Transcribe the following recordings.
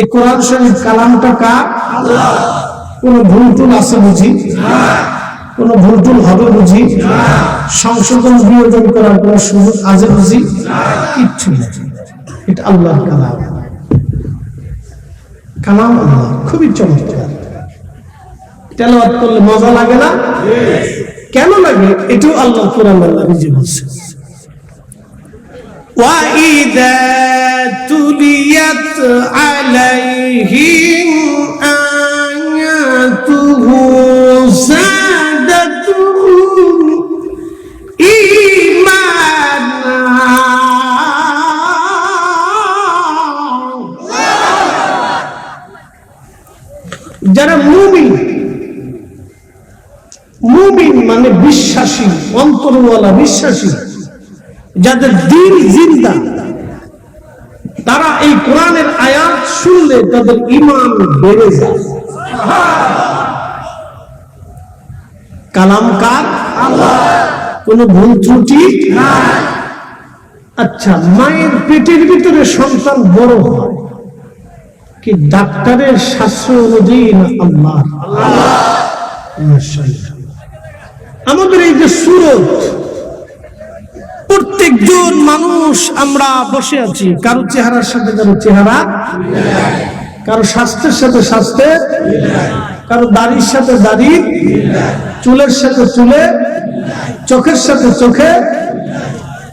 এই কোরআন শরীফ কালামটা কার? কোন ভুল টুল আছে বুঝি? কোন ভুল টুল হবে বুঝি? সংশোধন বিয়োজন করার কোন সুযোগ আছে বুঝি? কিচ্ছু নেই। এটা আল্লাহর কালাম। কালাম আল্লাহ, খুবই চমৎকার। তেলাওয়াত করলে মজা লাগে না? কেন লাগে? এটাও আল্লাহ কোরআন আল্লাহ নিজে বলছে। وإذا تليت عليهم آياته زادتهم إيمانا যারা মুমিন মুমিন মানে বিশ্বাসী অন্তরওয়ালা বিশ্বাসী যাদের দিন জিন্দা, তারা এই কোরআনের আয়াত শুনলে তাদের ইমান বেড়ে যায়। কালাম কার? ভুল ত্রুটি? আচ্ছা মায়ের পেটের ভিতরে সন্তান বড় হয় কি ডাক্তারের শাস্ত্র অনুযায়ী না আল্লাহ আমাদের এই যে সুরত প্রত্যেকজন মানুষ আমরা বসে আছি। কারও চেহারার সাথে, কারও চেহারা কারও স্বাস্থ্যের সাথে স্বাস্থ্যের কারও দাড়ির সাথে দাড়ি, চুলের সাথে চুলে, চোখের সাথে চোখে,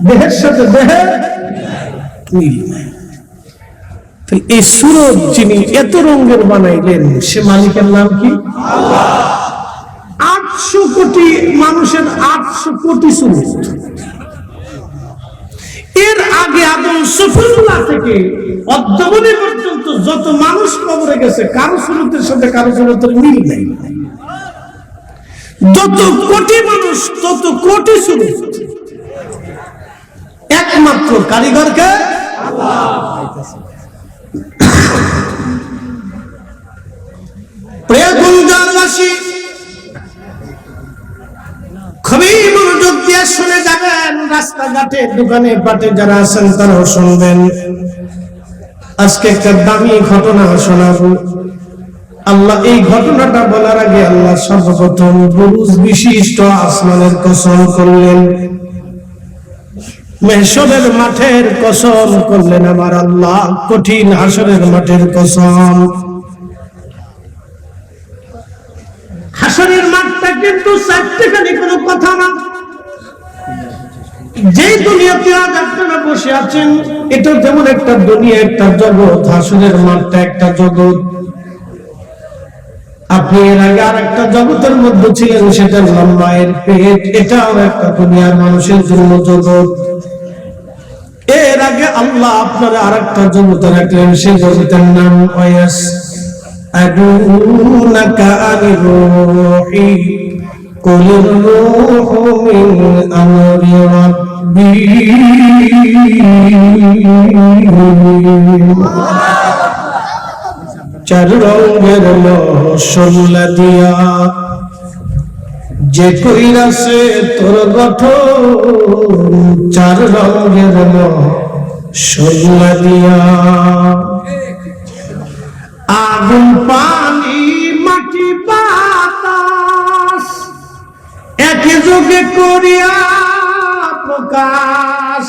দেহের সাথে দেহে এই সুরত যিনি এত রঙের বানাইলেন, সে মালিকের নাম কি? আটশো কোটি মানুষের আটশো কোটি সুরত এর আগে আদম সফিউল্লাহ থেকে অদ্যাবধি পর্যন্ত যত মানুষ কবরে গেছে, কারও সুরতের সাথে কারও সুরতের মিল নেই। যত কোটি মানুষ, তত কোটি সুরত একমাত্র কারিগরকে খুবই মনোযোগ দিয়ে শুনে রাস্তাঘাটে দোকানে পাটে যারা আছেন তারাও শুনবেন। আজকে একটা দামি ঘটনা শোনাবো। আল্লাহ, এই ঘটনাটা বলার আগে আল্লাহ সর্বপ্রথম বুরুজ বিশিষ্ট আসমানের কসম করলেন। মেহসরের মাঠের কসম করলেন আমার আল্লাহ, কঠিন হাসরের মাঠের কসম। হাসরের মাঠটা কিন্তু চারটেখানি কোনো কথা না। যে দুনিয়াতে বসে আছেন এটা যেমন একটা দুনিয়া, একটা জগৎ। হাসনের মাঠটা একটা জগৎ। আপনি এর আগে আর একটা জগতের মধ্যে ছিলেন সেটার নাম মায়ের পেট। এটাও একটা দুনিয়ার মানুষের জন্য জগৎ। এর আগে আল্লাহ আপনার আর একটা জগতে রাখলেন সেই জগতের নাম قل الروح من أمر ربي চার রঙের মশলা দিয়া যে কইরাছে তোর গঠন চার রঙের মশলা দিয়া আগুন পানি একে যোগে করিয়া প্রকাশ।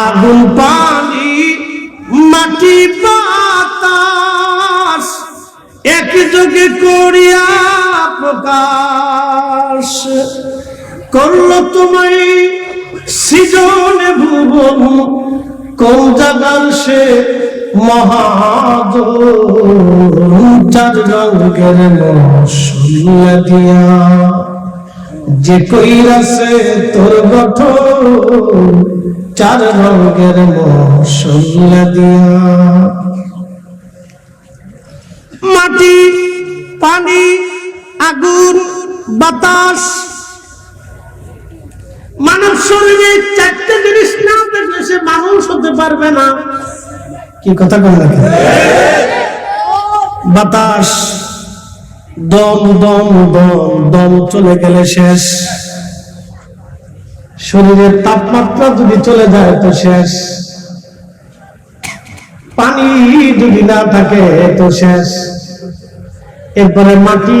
আগুন, পানি, মাটি, বাতাস এক যোগে করিয়া প্রকাশ। করল তোমায় সৃজনে ভুবন, কোন জাগার সে মহাদ চার রঙের মশলা দিয়া যে কইরাছে তোর গঠন চার রঙের মশলা দিয়া। মাটি, পানি, আগুন, বাতাস, মানব শরীরে চারটে জিনিস না থাকলে সে মানুষ হতে পারবে না। কি কথা কম লাগে বাতাস। দম দম দম দম চলে গেলে শেষ। শরীরের তাপমাত্রা যদি চলে যায় তো শেষ। পানি যদি না থাকে তো শেষ। এরপরে মাটি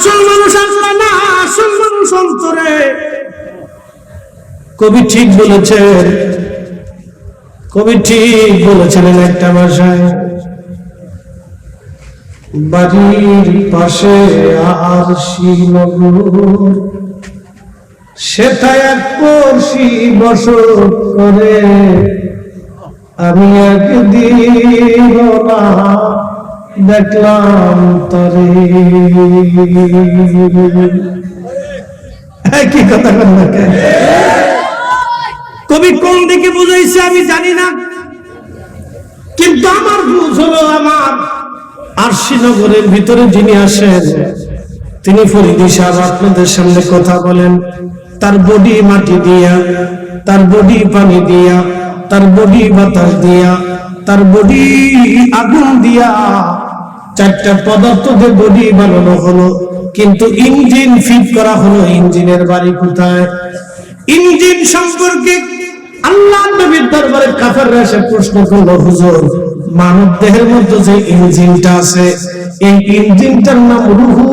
আসল মানুষ না আসল মানুষ অন্তরে। কবি ঠিক বলেছেন। কবি ঠিক বলেছিলেন একটা ভাষায়, বাড়ির পাশে আর শ্রীনগর এক পড়শি বসত করে, আমি একদিন দেখলাম তরে। কি কথা বল কবি কোন দিকে বুঝাইছে আমি জানি না। কিন্তু আমার বুঝ হলো আমার আর শ্রীনগরের ভিতরে যিনি আসেন, তিনি ফরিদি সাহেব আপনাদের সামনে কথা বলেন। তার বডি মাটি দিয়া, তার বডি পানি দিয়া, তার বডি বাতাস দিয়া, তার বডি আগুন দিয়া চারটা পদার্থ দিয়ে বডি বানানো হলো, কিন্তু ইঞ্জিন ফিট করা হলো, ইঞ্জিনের বাড়ি কোথায়? ইঞ্জিন সম্পর্কে আল্লাহ নবীর দরবারে কাফেররা এসে প্রশ্ন করল, হুজুর, মানব দেহের মধ্যে যে ইঞ্জিনটা আছে, এই ইঞ্জিনটার নাম রুহু।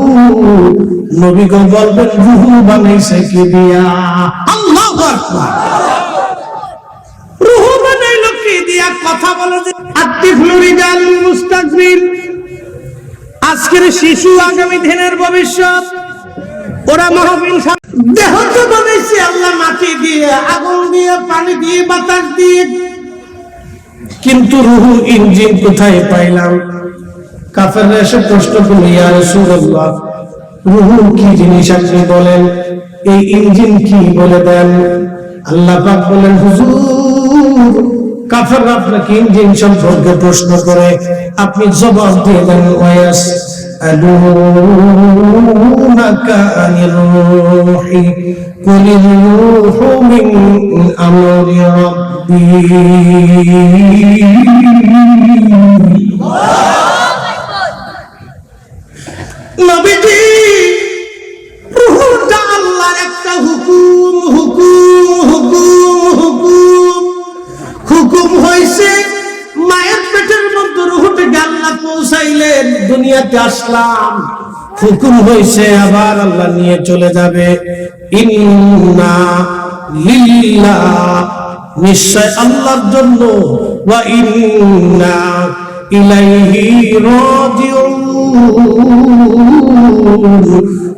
নবীগণ বলবেন, রুহু বানাইছে কি দিয়া? আল্লাহু আকবার। রুহু বানাইলো কি দিয়া? কথা বলে যে আত্মিফুল রিজাল মুস্তাকবির। আজকের শিশু আগামী দিনের ভবিষ্যৎ। ওরা সা- দেহ তো আল্লাহ মাটি দিয়ে আগুন দিয়ে পানি দিয়ে বাতাস দিয়ে। কিন্তু রুহু ইঞ্জিন কোথায় পাইলাম? কাফের এসে প্রশ্ন করল ইয়া রাসূলুল্লাহ রুহু কি জিনিস আপনি বলেন? এই ইঞ্জিন কি বলে দেন? আল্লাহ পাক বলেন হুজুর কাফের আপনাকে ইঞ্জিন সম্পর্কে প্রশ্ন করে আপনি জবাব দিয়ে দেন ওয়াস يسألونك عن الروح قل الروح من أمر ربي হুকুম হইছে আবার আল্লাহ নিয়ে চলে যাবে। ইন্না লিল্লাহ নিশ্চয় আল্লাহর জন্য। ওয়া ইন্না ইলাইহি রাজিউন।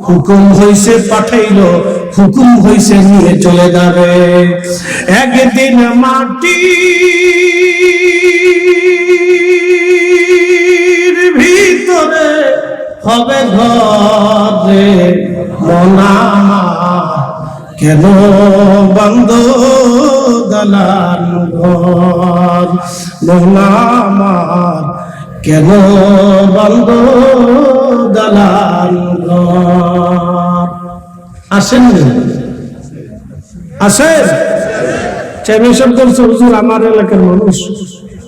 হুকুম হইছে পাঠাইল, হুকুম হইছে নিয়ে চলে যাবে। একদিন মাটির হবে ঘরে মনামা কেন বন্ধ দলান ঘর? মোহনামার কেন বন্ধ দলান ঘর? আসেন আসেন। চেয়ারম্যান সাহেব হুজুর, আমার এলাকার মানুষ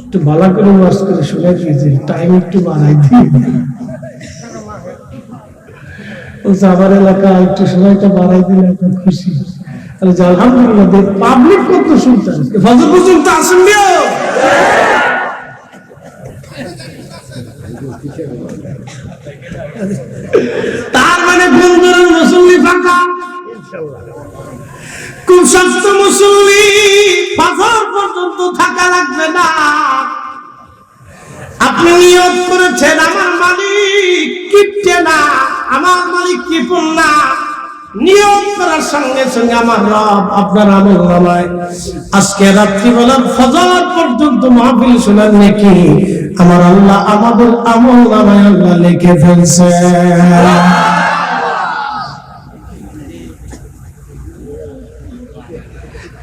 একটু ভালো করে ওয়াজ করে শুনে দিয়েছে। টাইম একটু বাড়াই দিয়ে আমার এলাকা একটু সময়টা বাড়াই দিলে এখন খুশি। আলহামদুলিল্লাহ পাবলিক কত তার মানে মুসল্লি ফাঁকা। খুব সস্ত মুসল্লি, পাথর পর্যন্ত থাকা লাগবে না। আপনি নিয়োগ করেছেন আমার মালিক, কিপটে না। আমার মালিক কিপুন না নিয়োগ করার সঙ্গে সঙ্গে আমার রব আপনার আমল নামায়। আজকে রাত্রিবেলার ফজর পর্যন্ত মাহফিল শোনার নাকি? আমার আল্লাহ আমাদের আমল নামায় আল্লাহ লিখে ফেলছে।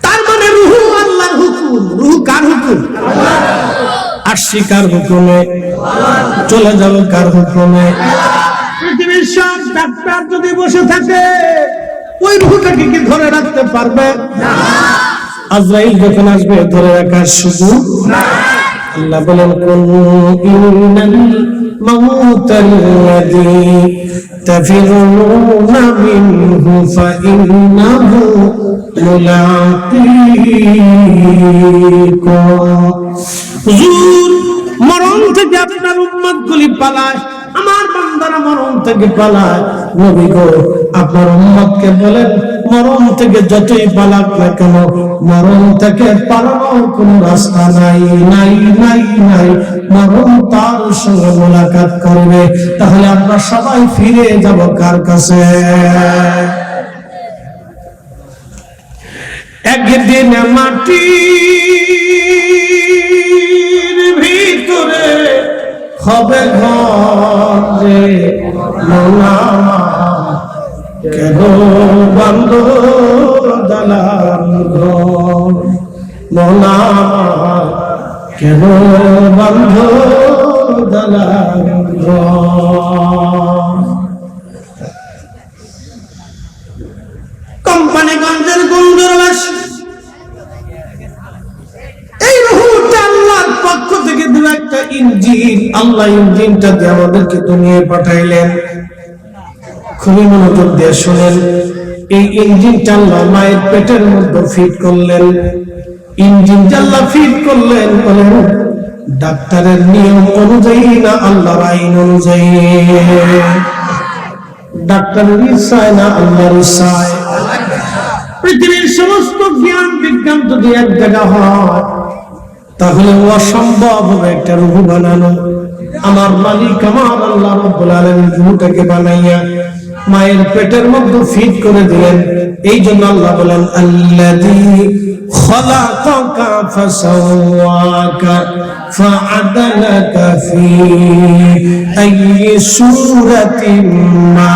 তার মানে রুহু আল্লাহর হুকুম। রুহু কার হুকুম? আসছি কার হুকুমে? চলে যাব কার হুকুমে? পৃথিবীর সব ডাক্তার যদি বসে থাকে ওই রুহটাকে কি ধরে রাখতে পারবে? আজরাইল যখন আসবে ধরে রাখার সুযোগ আল্লাহ বলেন কোন ইন্নাল থেকে আপনার উম্মত গুলি পালায়। আমার বান্দারা মরণ থেকে পালায়। নবী গো, আপনার উম্মতকে বলেন, মরণ থেকে যতই পালাক না কেন, মরণ থেকে পালানোর কোন রাস্তা নাই নাই নাই নাই। মরণ তার সঙ্গে মোলাকাত করবে। তাহলে আমরা সবাই ফিরে যাব কার কাছে? একদিন মাটির ভিতরে হবে ঘরে। মোনামা কেন বন্ধ দালান ঘর। মোনা কেন বন্ধ দালান ঘর। একটা আল্লাহ ইঞ্জিনটা দিয়ে আমাদেরকে দুনিয়ায় পাঠাইলেন। খুবই মনোযোগ দিয়ে শোনেন। এই ইঞ্জিনটা আল্লাহ মায়ের পেটের মধ্যে ফিট করলেন। ইঞ্জিনটা আল্লাহ ফিট করলেন বলেন, ডাক্তারের নিয়ম অনুযায়ী না আল্লাহর আইন অনুযায়ী? ডাক্তারের ইচ্ছায় না আল্লাহর ইচ্ছায়? পৃথিবীর সমস্ত জ্ঞান বিজ্ঞান যদি এক জায়গা হয় তাহলে অসম্ভব হবে একটা রূপ বানানো। আমার মালিক আমার আল্লাহ রব্বুল আলামিন রূহটাকে বানাইয়া মায়ের পেটের মধ্যে ফিট করে দিলেন। এই জন্য আল্লাহ বলেন, আল্লাযী খলাকাকা ফাসাওয়াকা ফাআদালাকা ফি আইয়ি সূরাতিন মা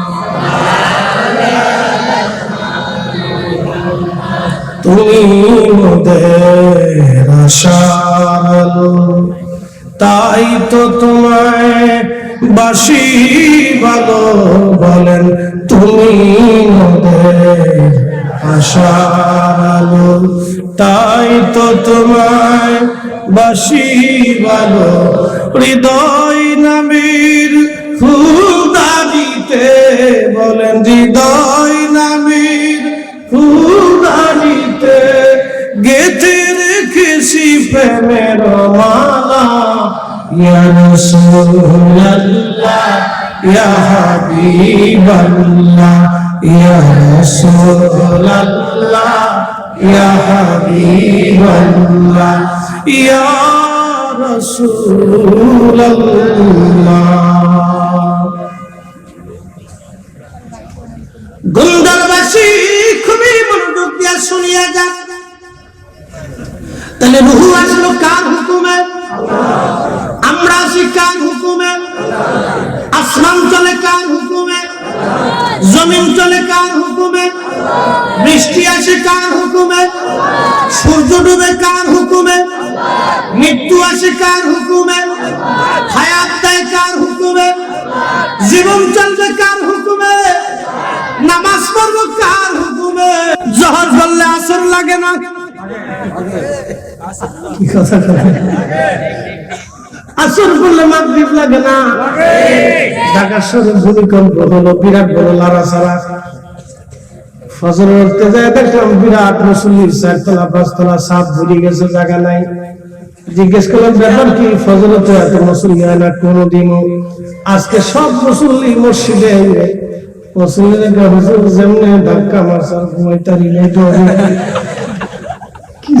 তুমি মোদের আশার আলো তাই তো তোমায় বাসি ভালো বলেন তুমি মোদের আশার আলো তাই তো তোমায় বাসি ভালো হৃদয় নামের ফুলদানিতে বলেন হৃদয় প্রেমের মালা ইয়া রাসূলুল্লাহ ইয়া হাবিবাল্লাহ ইয়া রাসূলুল্লাহ ইয়া হাবিবাল্লাহ ইয়া তাহলে রুহু আসলো কার হুকুমে আমরা আসি কার হুকুমে আসমান চলে কার হুকুমে জমিন চলে কার হুকুমে বৃষ্টি আসে কার হুকুমে সূর্য ডুবে কার হুকুমে মৃত্যু আসে কার হুকুমে হায়াত দেয় কার হুকুমে জীবন চলবে কার হুকুমে নামাজ পড়ব কার হুকুমে জহর বললে আসর লাগে না কি মুসল্লির জিজ্ঞেস করলাম, ব্যাপার কি? ফজর তো এত মুসল্লি হয় না আজকে সব মুসল্লি মসজিদে মুসল্লিদের হুজুর যেমনে ধাক্কা মারছে ঘুমাইতারি নেই কি চিন্তা চিন্তা করে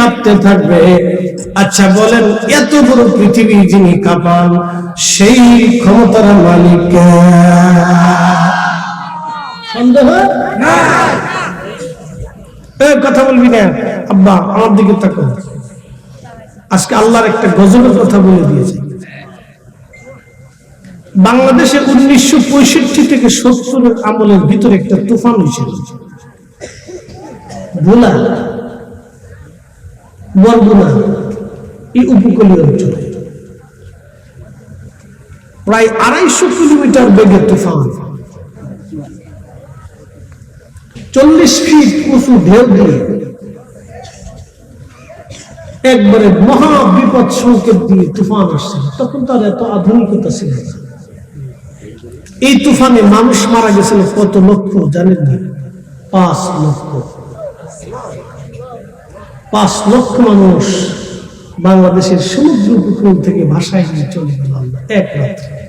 কাঁপতে থাকবে। আচ্ছা বলেন, এত বড় পৃথিবী যিনি কাঁপান, সেই ক্ষমতার মালিক সন্দেহ? কথা বলবি না। আব্বা, আমার দিকে তাকো আজকে আল্লাহর একটা গজবের কথা বলে দিয়েছে। বাংলাদেশে উনিশশো পঁয়ষট্টি থেকে সত্তরের আমলের ভিতরে একটা তুফান হয়েছিল ভোলা বরগুনা এই উপকূলীয় অঞ্চলে। প্রায় আড়াইশো কিলোমিটার বেগে তুফান। চল্লিশ ফিট উঁচু ঢেউ দিয়ে একবারে মহা বিপদ সংকেত দিয়ে তুফান আসছে। তখন তার এত আধুনিকতা ছিল এই তুফানে মানুষ মারা গেছিল কত লক্ষ জানেন না? পাঁচ লক্ষ। পাঁচ লক্ষ মানুষ বাংলাদেশের সমুদ্র উপকূল থেকে ভাষায় নিয়ে চলে গেল। আল্লাহ এক রাত্রে